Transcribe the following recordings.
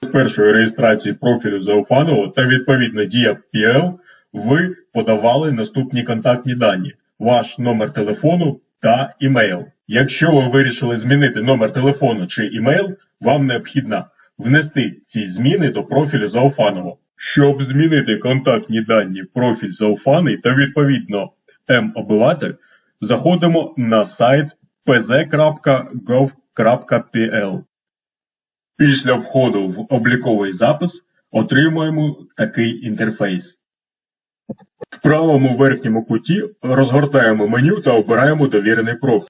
З першої реєстрації профілю Зауфанова та відповідно дія PL ви подавали наступні контактні дані, ваш номер телефону та імейл. Якщо ви вирішили змінити номер телефону чи імейл, вам необхідно внести ці зміни до профілю Зауфанова. Щоб змінити контактні дані профіль Зауфаний та відповідно М-обиватель, заходимо на сайт pz.gov.pl. Після входу в обліковий запис отримуємо такий інтерфейс. В правому верхньому куті розгортаємо меню та обираємо довірений профіль.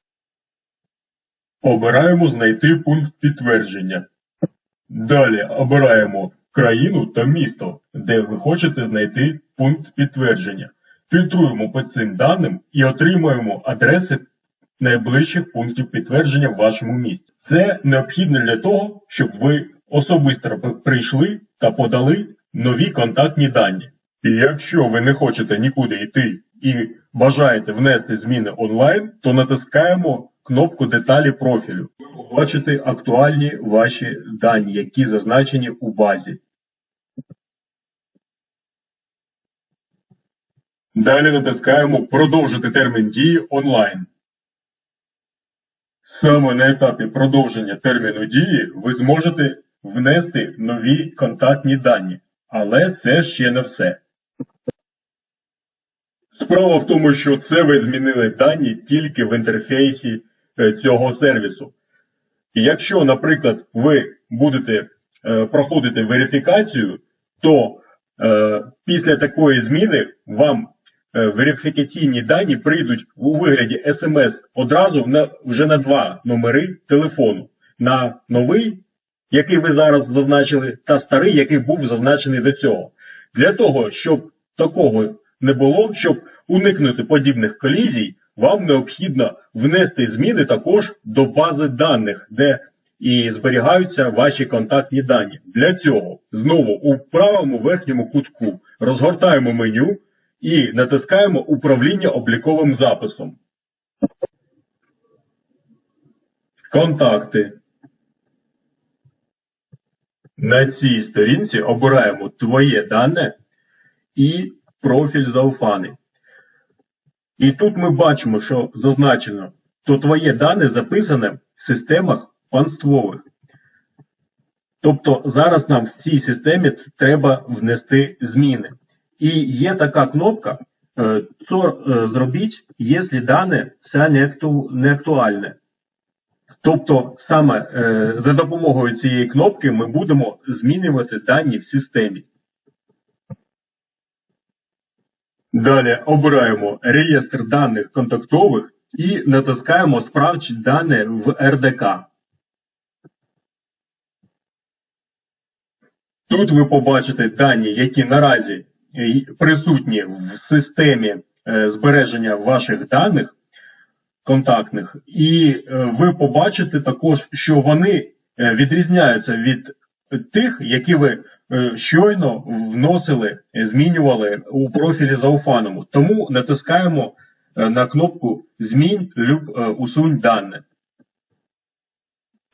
Обираємо знайти пункт підтвердження. Далі обираємо країну та місто, де ви хочете знайти пункт підтвердження. Фільтруємо по цим даним і отримуємо адреси найближчих пунктів підтвердження в вашому місті. Це необхідно для того, щоб ви особисто прийшли та подали нові контактні дані. І якщо ви не хочете нікуди йти і бажаєте внести зміни онлайн, то натискаємо кнопку деталі профілю. Ви побачите актуальні ваші дані, які зазначені у базі. Далі натискаємо Продовжити термін дії онлайн. Саме на етапі продовження терміну дії ви зможете внести нові контактні дані, але це ще не все. Справа в тому, що це ви змінили дані тільки в інтерфейсі е, цього сервісу. І якщо, наприклад, ви будете е, проходити верифікацію, то е, після такої зміни вам верифікаційні дані прийдуть у вигляді смс одразу на, вже на два номери телефону. На новий, який ви зараз зазначили, та старий, який був зазначений до цього. Для того, щоб такого не було, щоб уникнути подібних колізій, вам необхідно внести зміни також до бази даних, де і зберігаються ваші контактні дані. Для цього знову у правому верхньому кутку розгортаємо меню і натискаємо управління обліковим записом. Контакти. На цій сторінці обираємо твоє дане і профіль Зауфани. І тут ми бачимо, що зазначено, то твоє дане записане в системах панствових. Тобто зараз нам в цій системі треба внести зміни. І є така кнопка «Це е, зробіть, якщо дане це не, актуальне. Тобто саме е, за допомогою цієї кнопки ми будемо змінювати дані в системі. Далі обираємо реєстр даних контактових і натискаємо Справчі дані в РДК. Тут ви побачите дані, які наразі присутні в системі е, збереження ваших даних контактних, і е, ви побачите також, що вони відрізняються від тих, які ви щойно вносили, змінювали у профілі Зауфаному. Тому натискаємо на кнопку Змінь люб усунь дане.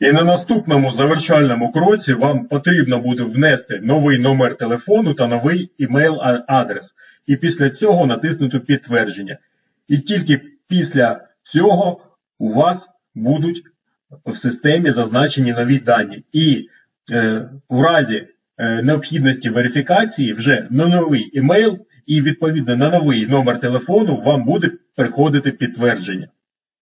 І на наступному завершальному кроці вам потрібно буде внести новий номер телефону та новий імейл адрес. І після цього натиснути підтвердження. І тільки після цього у вас будуть в системі зазначені нові дані. І е, у разі е, необхідності верифікації вже на новий імейл і відповідно на новий номер телефону вам буде приходити підтвердження.